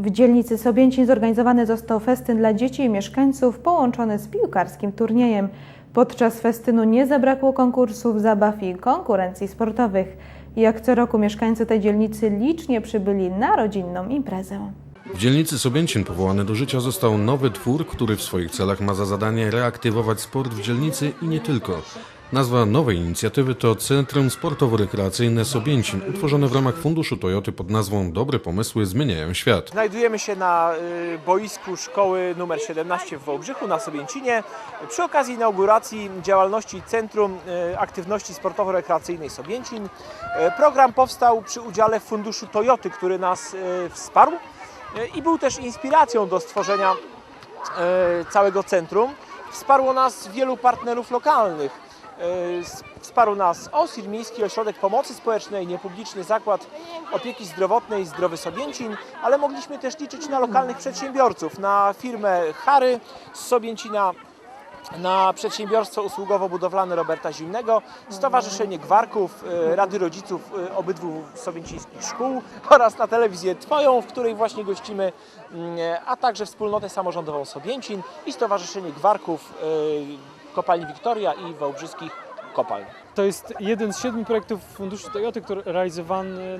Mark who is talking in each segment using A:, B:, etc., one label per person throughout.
A: W dzielnicy Sobięcin zorganizowany został festyn dla dzieci i mieszkańców połączony z piłkarskim turniejem. Podczas festynu nie zabrakło konkursów, zabaw i konkurencji sportowych. Jak co roku mieszkańcy tej dzielnicy licznie przybyli na rodzinną imprezę.
B: W dzielnicy Sobięcin powołany do życia został nowy twór, który w swoich celach ma za zadanie reaktywować sport w dzielnicy i nie tylko. Nazwa nowej inicjatywy to Centrum Sportowo-Rekreacyjne Sobięcin, utworzone w ramach Funduszu Toyoty pod nazwą Dobre pomysły zmieniają świat.
C: Znajdujemy się na y, boisku szkoły numer 17 w Wałbrzychu na Sobięcinie przy okazji inauguracji działalności Centrum y, Aktywności Sportowo-Rekreacyjnej Sobięcin. Y, Program powstał przy udziale Funduszu Toyoty, który nas wsparł i był też inspiracją do stworzenia całego centrum. Wsparło nas wielu partnerów lokalnych. Y, Wsparł nas OSIR, Miejski Ośrodek Pomocy Społecznej, Niepubliczny Zakład Opieki Zdrowotnej Zdrowy Sobięcin, ale mogliśmy też liczyć na lokalnych przedsiębiorców, na firmę Hary z Sobięcina, na przedsiębiorstwo usługowo-budowlane Roberta Zimnego, Stowarzyszenie Gwarków, y, Rady Rodziców y, obydwu sowięcińskich szkół oraz na telewizję Twoją, w której właśnie gościmy, mm, a także wspólnotę samorządową Sobięcin i Stowarzyszenie Gwarków Kopalni Wiktoria i Wałbrzyskich Kopalń.
D: To jest jeden z siedmiu projektów Funduszu Toyoty, który realizowany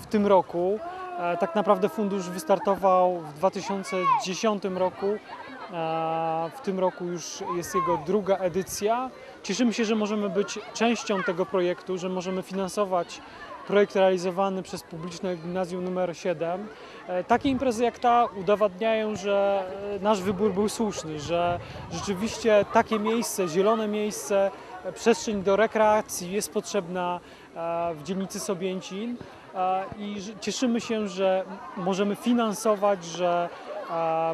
D: w tym roku. E, Tak naprawdę fundusz wystartował w 2010 roku. E, W tym roku już jest jego druga edycja. Cieszymy się, że możemy być częścią tego projektu, że możemy finansować projekt realizowany przez publiczne gimnazjum numer 7. E, Takie imprezy jak ta udowadniają, że e, nasz wybór był słuszny, że rzeczywiście takie miejsce, zielone miejsce, e, przestrzeń do rekreacji jest potrzebna w dzielnicy Sobięcin i cieszymy się, że możemy finansować, że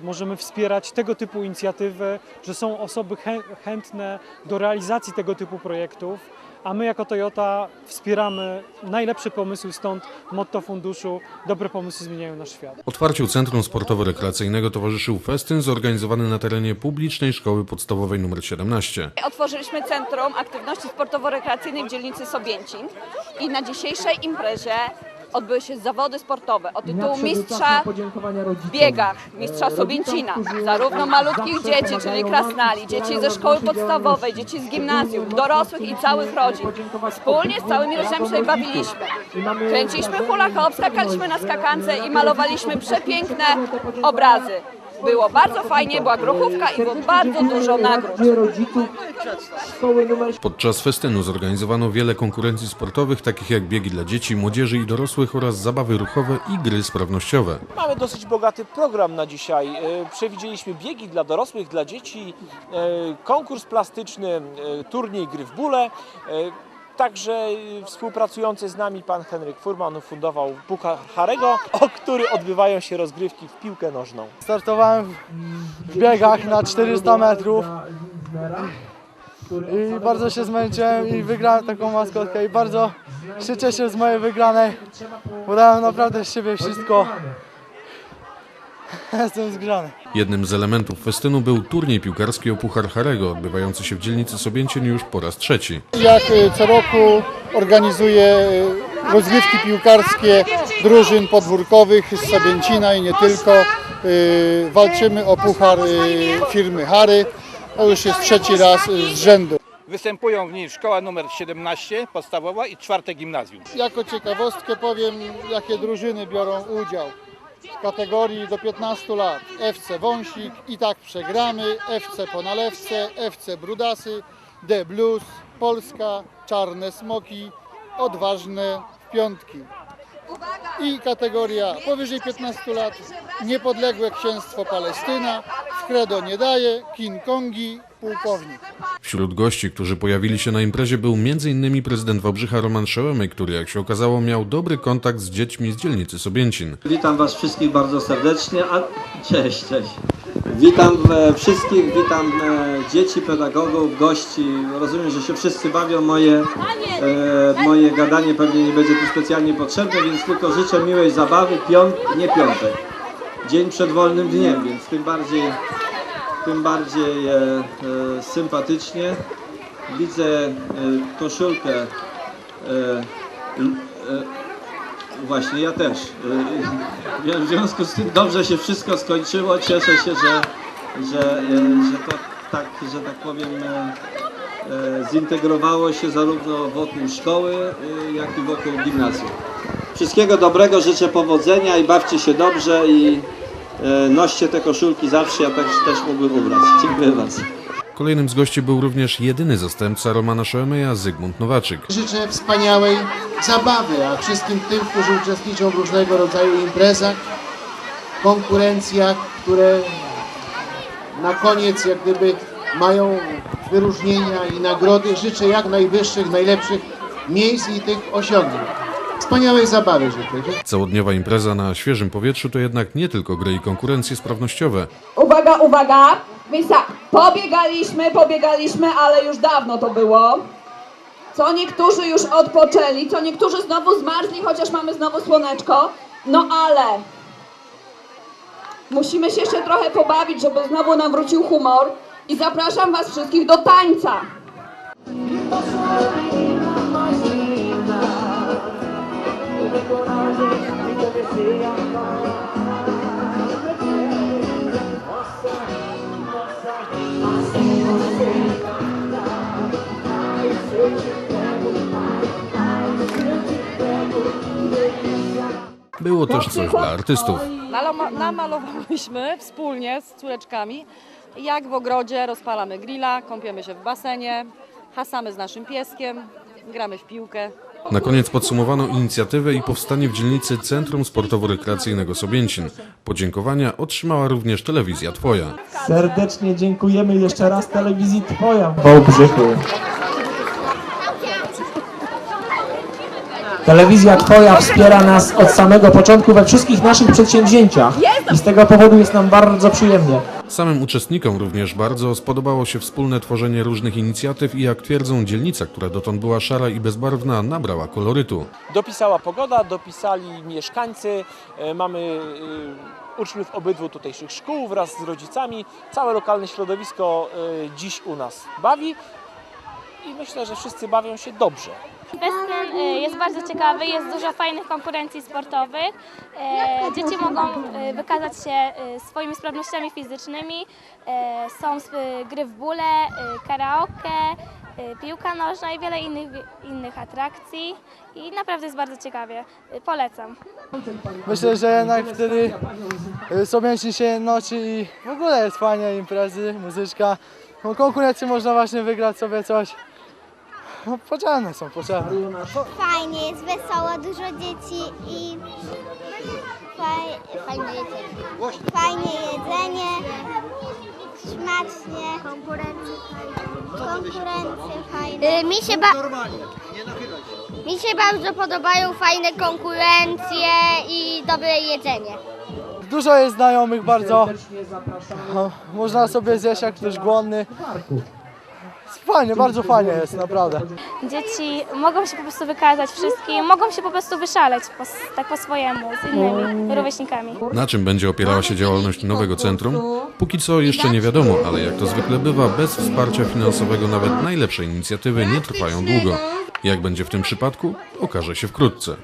D: możemy wspierać tego typu inicjatywy, że są osoby chę- chętne do realizacji tego typu projektów, a my jako Toyota wspieramy najlepsze pomysły, stąd motto funduszu Dobre pomysły zmieniają nasz świat.
B: Otwarciu Centrum Sportowo-Rekreacyjnego towarzyszył festyn zorganizowany na terenie publicznej szkoły podstawowej nr 17.
E: Otworzyliśmy Centrum Aktywności Sportowo-Rekreacyjnej w dzielnicy Sobięcin i na dzisiejszej imprezie odbyły się zawody sportowe o tytuł mistrza w biegach, mistrza Sobięcina. Zarówno malutkich dzieci, czyli krasnali, dzieci ze szkoły podstawowej, dzieci z gimnazjum, dorosłych i całych rodzin. Wspólnie z całymi rodzinami się bawiliśmy. Kręciliśmy hula hop, skakaliśmy na skakance i malowaliśmy przepiękne obrazy. Było bardzo fajnie, była grochówka i było bardzo dużo nagród.
B: Podczas festynu zorganizowano wiele konkurencji sportowych, takich jak biegi dla dzieci, młodzieży i dorosłych oraz zabawy ruchowe i gry sprawnościowe.
C: Mamy dosyć bogaty program na dzisiaj. E, Przewidzieliśmy biegi dla dorosłych, dla dzieci, e, konkurs plastyczny, e, turniej gry w bóle. Także współpracujący z nami pan Henryk Furman fundował Puchar Harego, o który odbywają się rozgrywki w piłkę nożną.
F: Startowałem w biegach na 400 metrów i bardzo się zmęczyłem i wygrałem taką maskotkę i bardzo się cieszę z mojej wygranej, bo dałem naprawdę z siebie wszystko. Jestem zgrzany.
B: Jednym z elementów festynu był turniej piłkarski o Puchar Harego, odbywający się w dzielnicy Sobięcin już po raz trzeci.
G: Jak y, co roku organizuję y, rozgrywki piłkarskie drużyn podwórkowych z Sabięcina i nie tylko. Y, Walczymy o puchar firmy Hary. To już jest trzeci raz z rzędu.
H: Występują w niej szkoła numer 17 podstawowa i czwarte gimnazjum.
G: Jako ciekawostkę powiem, jakie drużyny biorą udział. W kategorii do 15 lat. FC Wąsik. I tak przegramy, FC Ponalewce, FC Brudasy, D Blues, Polska, Czarne Smoki, Odważne piątki. I kategoria powyżej 15 lat. Niepodległe Księstwo Palestyna, w Credo nie daje, King Kongi, Pułkownik.
B: Wśród gości, którzy pojawili się na imprezie był m.in. prezydent Wałbrzycha Roman Szełemy, który jak się okazało miał dobry kontakt z dziećmi z dzielnicy Sobięcin.
I: Witam Was wszystkich bardzo serdecznie. A... Cześć, cześć. Witam e, wszystkich, witam e, dzieci, pedagogów, gości. Rozumiem, że się wszyscy bawią. Moje, e, moje gadanie pewnie nie będzie tu specjalnie potrzebne, więc tylko życzę miłej zabawy. Piąt, nie piątek. Dzień przed wolnym dniem, więc tym bardziej, tym bardziej e, e, sympatycznie. Widzę e, koszulkę Właśnie, ja też. W związku z tym dobrze się wszystko skończyło. Cieszę się, że, że, że to tak, że tak powiem, zintegrowało się zarówno wokół szkoły, jak i wokół gimnazjum. Wszystkiego dobrego, życzę powodzenia i bawcie się dobrze i noście te koszulki zawsze, ja też, też mógłbym ubrać. Dziękuję bardzo.
B: Kolejnym z gości był również jedyny zastępca Romana Szoemeja, Zygmunt Nowaczyk.
J: Życzę wspaniałej zabawy, a wszystkim tym, którzy uczestniczą w różnego rodzaju imprezach, konkurencjach, które na koniec jak gdyby mają wyróżnienia i nagrody. Życzę jak najwyższych, najlepszych miejsc i tych osiągnięć. Wspaniałej zabawy życzę.
B: Całodniowa impreza na świeżym powietrzu to jednak nie tylko gry i konkurencje sprawnościowe.
E: Uwaga, uwaga! Więc tak, pobiegaliśmy, pobiegaliśmy, ale już dawno to było. Co niektórzy już odpoczęli, co niektórzy znowu zmarzli, chociaż mamy znowu słoneczko. No ale musimy się jeszcze trochę pobawić, żeby znowu nam wrócił humor. I zapraszam Was wszystkich do tańca.
B: Było też coś dla artystów.
K: Naloma- Namalowałyśmy wspólnie z córeczkami, jak w ogrodzie rozpalamy grilla, kąpiemy się w basenie, hasamy z naszym pieskiem, gramy w piłkę.
B: Na koniec podsumowano inicjatywę i powstanie w dzielnicy Centrum Sportowo-Rekreacyjnego Sobięcin. Podziękowania otrzymała również telewizja Twoja.
L: Serdecznie dziękujemy jeszcze raz telewizji Twoja w Wałbrzychu. Telewizja Twoja wspiera nas od samego początku we wszystkich naszych przedsięwzięciach i z tego powodu jest nam bardzo przyjemnie.
B: Samym uczestnikom również bardzo spodobało się wspólne tworzenie różnych inicjatyw i jak twierdzą dzielnica, która dotąd była szara i bezbarwna, nabrała kolorytu.
C: Dopisała pogoda, dopisali mieszkańcy, e, mamy e, uczniów obydwu tutejszych szkół wraz z rodzicami. Całe lokalne środowisko e, dziś u nas bawi i myślę, że wszyscy bawią się dobrze.
M: Y, jest bardzo ciekawy, jest dużo fajnych konkurencji sportowych. E, Dzieci mogą y, wykazać się y, swoimi sprawnościami fizycznymi. E, Są gry w bóle, karaoke, piłka nożna i wiele innych, innych atrakcji. I naprawdę jest bardzo ciekawie. Polecam.
F: Myślę, że jednak wtedy y, Sobięcin się jednoczy i w ogóle jest fajnie, imprezy, muzyczka. No, konkurencje można właśnie wygrać sobie coś. No, potrzebne są, potrzebne.
M: Fajnie, jest wesoło, dużo dzieci i fajne jedzenie. Fajne jedzenie, smacznie. Konkurencje fajne. Mi się, ba- mi się bardzo podobają fajne konkurencje i dobre jedzenie.
F: Dużo jest znajomych bardzo. Można sobie zjeść jak ktoś głodny. Fajnie, bardzo fajnie jest, naprawdę.
M: Dzieci mogą się po prostu wykazać wszystkim, mogą się po prostu wyszaleć po, tak po swojemu z innymi rówieśnikami.
B: Na czym będzie opierała się działalność nowego centrum? Póki co jeszcze nie wiadomo, ale jak to zwykle bywa, bez wsparcia finansowego nawet najlepsze inicjatywy nie trwają długo. Jak będzie w tym przypadku, okaże się wkrótce.